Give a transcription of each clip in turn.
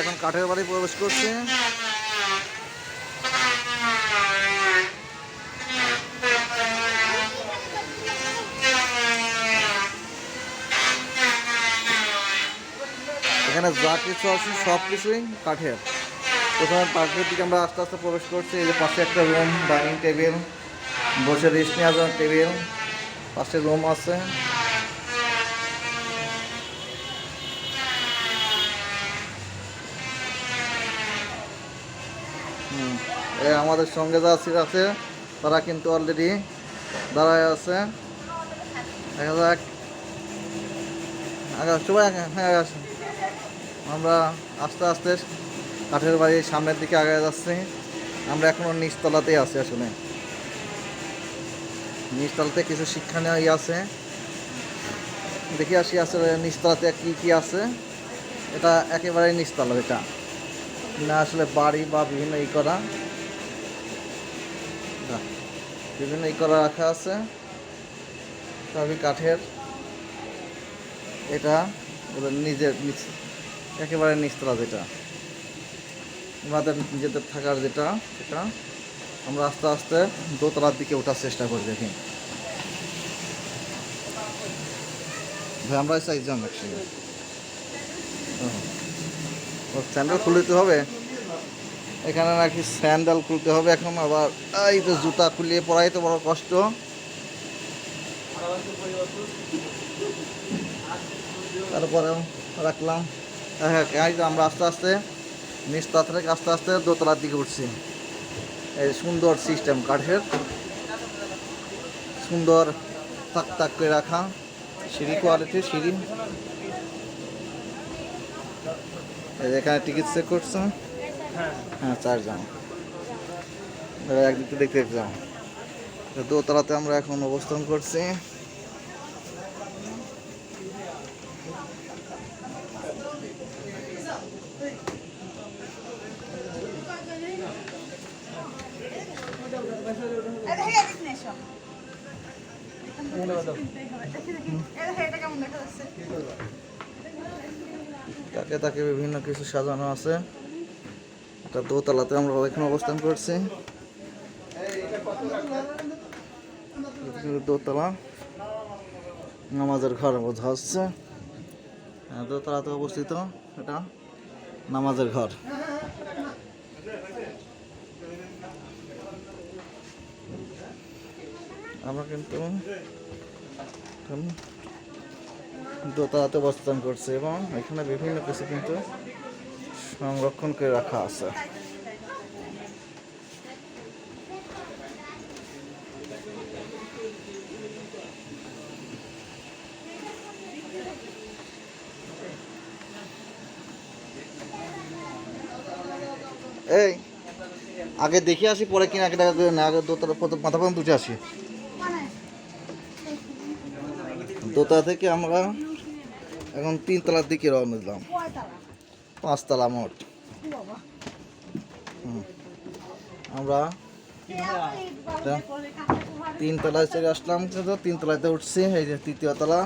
এখন কাঠের বাড়ি প্রবেশ করছি। এখানে যা কিছু আছে সব কিছুই কাঠের। প্রথমে পাশের দিকে আমরা আস্তে আস্তে প্রবেশ করছি, এই যে পাশে একটা রুম ডাইনিং টেবিল বসে রেস্ট নেওয়ার জন্য টেবিল পাশে রুম আছে। আমাদের সঙ্গে যা সিট আছে, তারা কিন্তু অলরেডি দাঁড়ায় আছে। দেখা যাক। সবাই হ্যাঁ আমরা আস্তে আস্তে কাঠের বাড়ির সামনের দিকে আগে যাচ্ছি। আমরা এখনও নিচতলাতেই আছি আসলে। নিচতলাতে কিছু শিক্ষা নেওয়া আছে। দেখি আসি আসলে নিচতলাতে কি কি আছে। এটা একেবারে নিচতলা, এটা। না আসলে বাড়ি বা বিভিন্ন ই করা। বিভিন্ন ই করা রাখা আছে। সবই কাঠের। এটা নিজের নিচ- একেবারে নিচতলা যেটা। আমাদের নিজেদের থাকার যেটা, সেটা আমরা আস্তে আস্তে দোতলার দিকে ওঠার চেষ্টা করি দেখি। আমরা চাইছিলাম একসঙ্গে। ও স্যান্ডেল খুলতে হবে? এখানে নাকি স্যান্ডেল খুলতে হবে এখন, আবার এই তো জুতা খুলিয়ে পরাই তো বড় কষ্ট। তারপরে রাখলাম। হ্যাঁ হ্যাঁ আমরা আস্তে আস্তে নিচতলা থেকে আস্তে আস্তে দোতলার দিকে উঠছি। এই সুন্দর সিস্টেম কাঠের। সুন্দর তাক তাক করে রাখা। সিঁড়ি কোয়ালিটির সিঁড়ি। এখানে টিকিট চেক করছে। হ্যাঁ। চারজন। এবার একদিক দেখতে দেখলাম দোতলাতে আমরা এখন অবস্থান করছি। তাকে তাকে বিভিন্ন কিছু সাজানো আছে। একটা দোতলাতে আমরা এখানে অবস্থান করছি। দোতলা। নামাজের ঘর বোঝা হচ্ছে। হ্যাঁ, দোতলাতে অবস্থিত এটা নামাজের ঘর। আমরা কিন্তু দোতলাতে অবস্থান করছে এবং এখানে বিভিন্ন কিছু কিন্তু সংরক্ষণ করে রাখা আছে। এই, আগে দেখে আসি, পরে কিনা, আগে টাকা না, আগে দোতলা মাথা পর্যন্ত উঠে আসি। দোতলা থেকে আমরা এখন তিনতলার দিকে রওনা দিলাম। পাঁচতলা মোট। হুম। আমরা তিনতলায় চলে আসলাম কিন্তু তিনতলাতে উঠছি এই যে তৃতীয় তলা।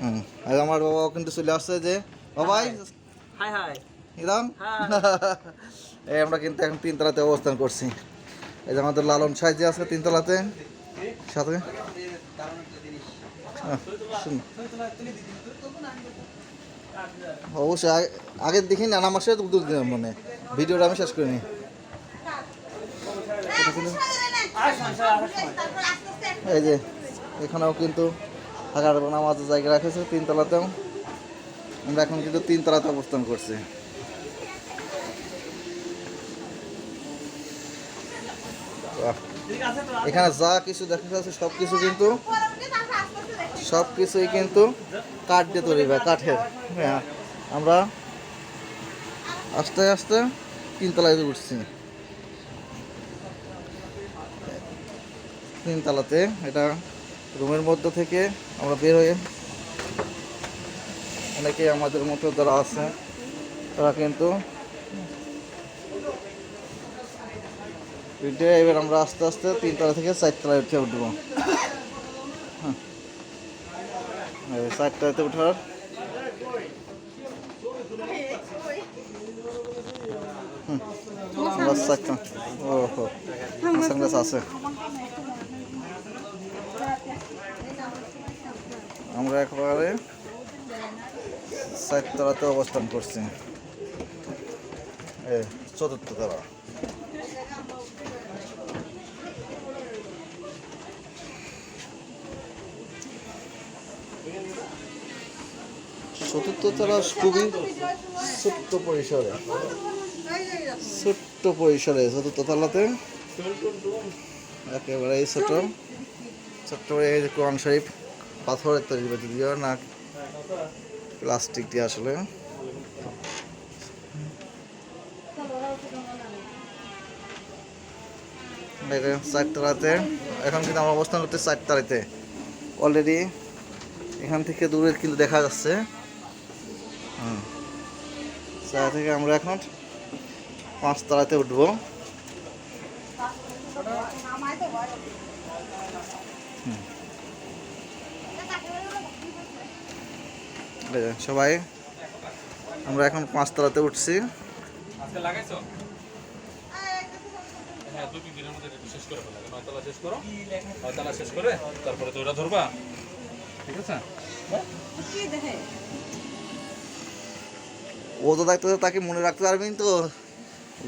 হুম। আর আমার বাবাও কিন্তু চলে আসছে যে বাবাই হাই হাই ইরাম এই আমরা কিন্তু এখন তিনতলাতে অবস্থান করছি। এই যে আমাদের লালন সাইজে আছে তিনতলাতে সাথে। অবশ্যই, আগে- দেখি আমার সাথে উত্তর দিলাম মানে। ভিডিওটা আমি শেষ করিনি। এই যে, এখানেও কিন্তু থাকার নামাজের জায়গা রাখেছে তিনতলাতেও। আমরা এখন কিন্তু তিনতলাতে অবস্থান করছি। এখানে যা কিছু দেখা যাচ্ছে সব কিছু কিন্তু সব কিছুই কিন্তু কাঠ দিয়ে তৈরি হয়, কাঠের। হ্যাঁ আমরা আস্তে আস্তে তিনতলায় উঠছি। তিনতলাতে এটা রুমের মধ্যে থেকে আমরা বের হয়ে অনেকেই আমাদের মতো যারা আছে, তারা কিন্তু এবার আমরা আস্তে আস্তে তিনতলা থেকে চারতলায় উঠে উঠবো। চারটাতে ওঠার আমরা চারটা ও হো সানগ্লাস আছে। আমরা একবারে চারতলাতে অবস্থান করছি। চতুর্থ তলা। চতুর্থ তলা খুবই ছোট্ট পরিসরে। ছোট্ট পরিসরে চতুর্থ তলাতে একেবারে ছোট ছোট্ট। কোরআন শরীফ, পাথরের তৈরি যদিও না প্লাস্টিক দিয়ে আসলে চারতলাতে, এখন কিন্তু আমরা অবস্থান করতে চারতলাতে। অলরেডি এখান থেকে দূরে কিন্তু দেখা যাচ্ছে। চার থেকে আমরা এখন পাঁচ পাঁচতলাতে উঠবো। সবাই, আমরা এখন পাঁচ পাঁচতলাতে উঠছি। হ্যাঁ দু তিন দিনের মধ্যে শেষ করে ফেলো নয়তলা শেষ করো। নয়তলা শেষ করে তারপরে তো ওটা ধরবা। ঠিক আছে? ও তো দায়িত্ব তাকে মনে রাখতে পারবেন তো।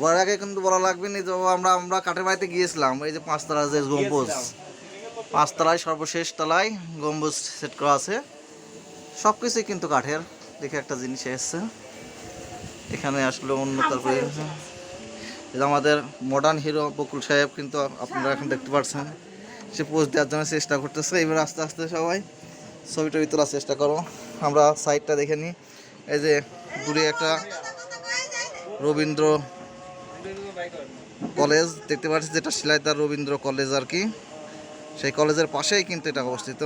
ওর আগে কিন্তু বলা লাগবে না যে আমরা আমরা কাঠের বাড়িতে গিয়েছিলাম। এই যে পাঁচতলা যে গম্বুজ। পাঁচতলায় সর্বশেষ তলায় গম্বুজ সেট করা আছে। সব কিছুই কিন্তু কাঠের। দেখে একটা জিনিস এসছে। এখানে আসলে অন্য তারপরে আমাদের মডার্ন হিরো বকুল সাহেব কিন্তু আপনারা এখন দেখতে পাচ্ছেন। সে পোস্ট দেওয়ার জন্য চেষ্টা করতেছে। এবার আস্তে আস্তে সবাই ছবি টবি তোলার চেষ্টা করো। আমরা সাইডটা দেখে নিই। এই যে দূরে একটা রবীন্দ্র কলেজ, দেখতে পাচ্ছি যেটা শিলাইদার রবীন্দ্র কলেজ আর কি। সেই কলেজের পাশেই কিন্তু এটা অবস্থিত।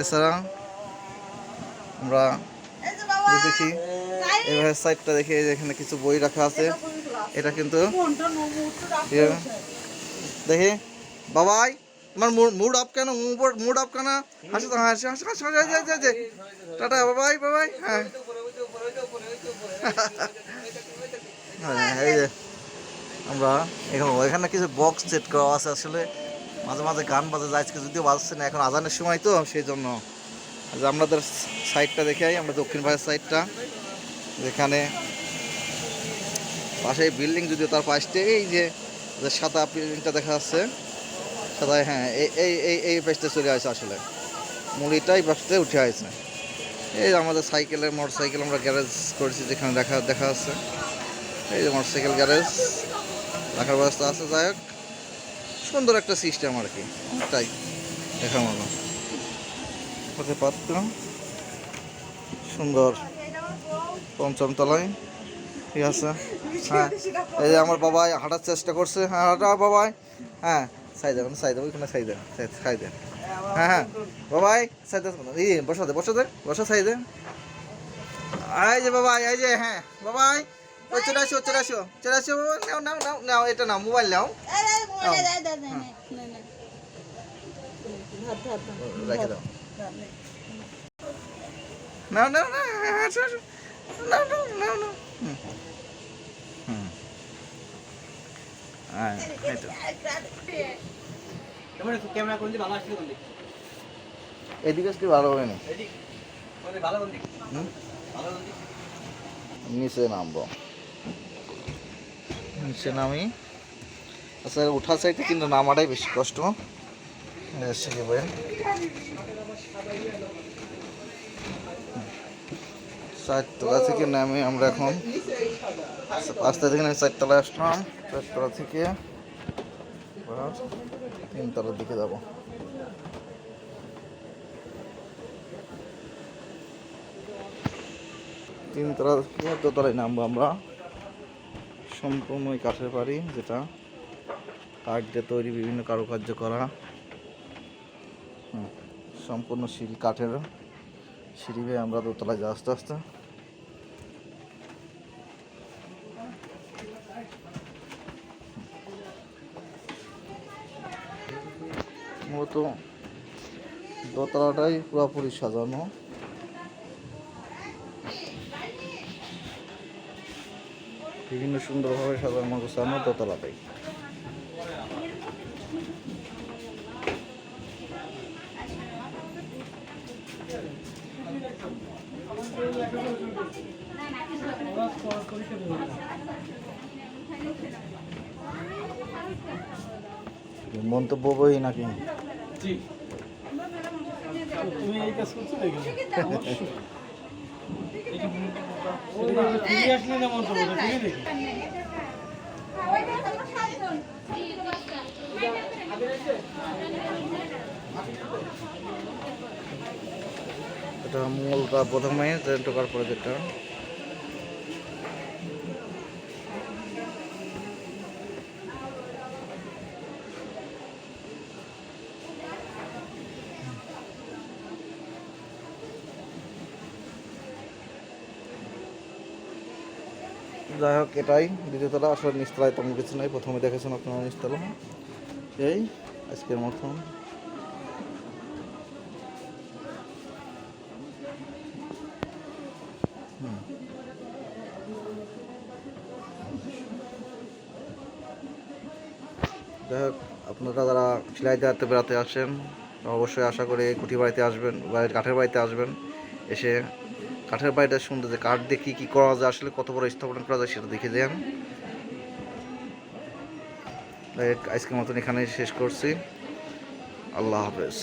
এছাড়া আমরা দেখি, এভাবে সাইডটা দেখি এখানে কিছু বই রাখা আছে। এটা কিন্তু, দেখি, বাবাই তোমার মুড আপ কেন? মুড আপ কেন? হাসি তো হাসি হাসি হাসি হাসি হাসি হাসি টাটা বাবাই বাবাই হ্যাঁ। হ্যাঁ, এই যে আমরা এখানে এখানে কিছু বক্স সেট করা আছে আসলে। মাঝে মাঝে গান বাজে যায় আজকে যদিও বাজছে না এখন আজানের সময় তো সেই জন্য আজ আমাদের সাইডটা দেখে আই, আমরা দক্ষিণ ভাইয়ের সাইডটা যেখানে পাশে বিল্ডিং যদিও তার পাশে এই যে যে সাদা বিল্ডিংটা দেখা যাচ্ছে। সাদা হ্যাঁ এই এই এই পাশটা চলে আসে আসলে। মুড়িটা এই পাশটায় উঠে আসছে এই আমাদের সাইকেলের মোটর সাইকেল আমরা গ্যারেজ করেছি, যেখানে দেখা দেখা যাচ্ছে এই যে মোটর সাইকেল গ্যারেজ, রাখার ব্যবস্থা আছে, যাই হোক। সুন্দর একটা সিস্টেম আর কি, তাই দেখার মতো হতে পারত। সুন্দর। পঞ্চম তলায়। ঠিক আছে। হ্যাঁ এই যে আমার বাবাই হাঁটার চেষ্টা করছে। হ্যাঁ হাঁটা বাবাই। হ্যাঁ সাই দেবেন সাই দেবো ওইখানে সাই দেন সাই দেন হ্যাঁ। হ্যাঁ বাবাই সাই দে ই বসা দে বসা দে বসা সাই দে এই যে বাবাই এই যে হ্যাঁ বাবাই। ওই চলে আসো চলে আসো চলে আসো নাও নাও নাও নাও এটা নাও মোবাইল নাও। রেখে দাও। নাও নাও নাও আসো আসো নাও নাও নাও নাও হুম হুম হ্যাঁ এই তো। ক্যামেরা কোন দিকে? ভালো আসছে কোন দিকে? এদিকে আসলে ভালো হবে না এদিক ভালো কোন দিকে? ভালো কোন দিকে? নিচে নামবো। নিচে নামি। আচ্ছা ওঠা সাইডে কিন্তু নামাটাই বেশি কষ্ট। শিখে চারতলা থেকে নামে আমরা এখন। আচ্ছা, পাঁচটা থেকে নেমে চারতলায় আসলাম চারতলা থেকে। তিনতলার দিকে যাব। তিনতলা থেকে দোতলায় নামবো আমরা। সম্পূর্ণ ওই কাঠের বাড়ি যেটা কাঠ দিয়ে তৈরি বিভিন্ন কারুকার্য করা। সম্পূর্ণ সিঁড়ি কাঠের সিঁড়ি আমরা দোতলায় যাই আস্তে আস্তে। মূলত দোতলাটাই পুরোপুরি সাজানো। বিভিন্ন সুন্দরভাবে সাজানো গোছানো দোতলাটাই। মন্তব্য বই নাকি? তুমি এই কাজ করছ নাকি? ফিরে আসলে যেমন তো ফিরে দেখি এটা মূলটা প্রথমে ঢোকার পরে যেটা। যাই হোক, এটাই দ্বিতীয়তলা আসলে নিচতলায় তেমন কিছু নাই। প্রথমে দেখেছেন আপনারা নিচতলা এই আজকের মতন। যাই হোক, আপনারা যারা সেলাই দেওয়াতে বেড়াতে আসেন, অবশ্যই আশা করি কুঠি বাড়িতে আসবেন বাড়ির কাঠের বাড়িতে আসবেন, এসে কাঠের বাড়িটা সুন্দর যে কাঠ দিয়ে কী কী করা যায়, আসলে কত বড় স্থাপন করা যায় সেটা দেখে দেন আজকের মতন এখানে শেষ করছি। আল্লাহ হাফেজ।